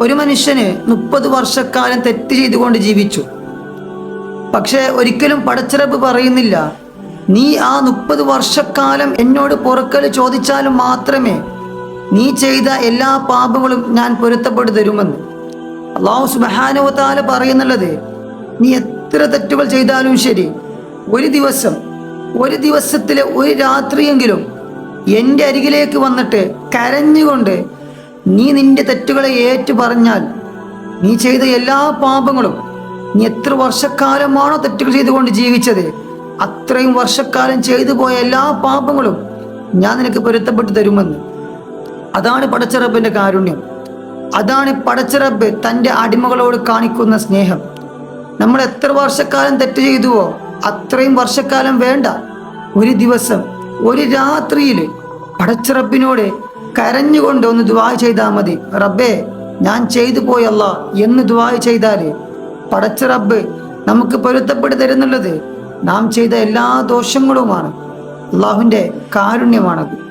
ഒരു മനുഷ്യന് മുപ്പത് വർഷക്കാലം തെറ്റ് ചെയ്തുകൊണ്ട് ജീവിച്ചു. പക്ഷെ ഒരിക്കലും പടച്ചിറപ്പ് പറയുന്നില്ല നീ ആ മുപ്പത് വർഷക്കാലം എന്നോട് പൊറുക്കൽ ചോദിച്ചാലും മാത്രമേ നീ ചെയ്ത എല്ലാ പാപങ്ങളും ഞാൻ പൊരുത്തപ്പെട്ടു തരുമെന്ന് അള്ളാഹു സുബാനുവത്താല പറയുന്നുള്ളത് നീ എത്ര തെറ്റുകൾ ചെയ്താലും ശരി ഒരു ദിവസം ഒരു ദിവസത്തിലെ ഒരു രാത്രിയെങ്കിലും എന്റെ അരികിലേക്ക് വന്നിട്ട് കരഞ്ഞുകൊണ്ട് നീ നിന്റെ തെറ്റുകളെ ഏറ്റു പറഞ്ഞാൽ നീ ചെയ്ത എല്ലാ പാപങ്ങളും നീ എത്ര വർഷക്കാലമാണോ തെറ്റുകൾ ചെയ്തുകൊണ്ട് ജീവിച്ചത് അത്രയും വർഷക്കാലം ചെയ്തു പോയ എല്ലാ പാപങ്ങളും ഞാൻ നിനക്ക് പൊരുത്തപ്പെട്ട് തരുമെന്ന്. അതാണ് പടച്ചിറപ്പിന്റെ കാരുണ്യം. അതാണ് പടച്ചിറപ്പ് തന്റെ അടിമകളോട് കാണിക്കുന്ന സ്നേഹം. നമ്മൾ എത്ര വർഷക്കാലം തെറ്റ് ചെയ്തുവോ അത്രയും വർഷക്കാലം വേണ്ട. ഒരു ദിവസം ഒരു രാത്രിയിൽ പടച്ചിറപ്പിനോട് കരഞ്ഞുകൊണ്ട് ഒന്ന് ദുവാ ചെയ്താൽ മതി. റബ്ബേ ഞാൻ ചെയ്തു പോയല്ല എന്ന് ദുവാ ചെയ്താൽ പടച്ച റബ്ബ് നമുക്ക് പൊരുത്തപ്പെട്ട് തരുന്നുള്ളത് നാം ചെയ്ത എല്ലാ ദോഷങ്ങളുമാണ്. അള്ളാഹുവിന്റെ കാരുണ്യമാണത്.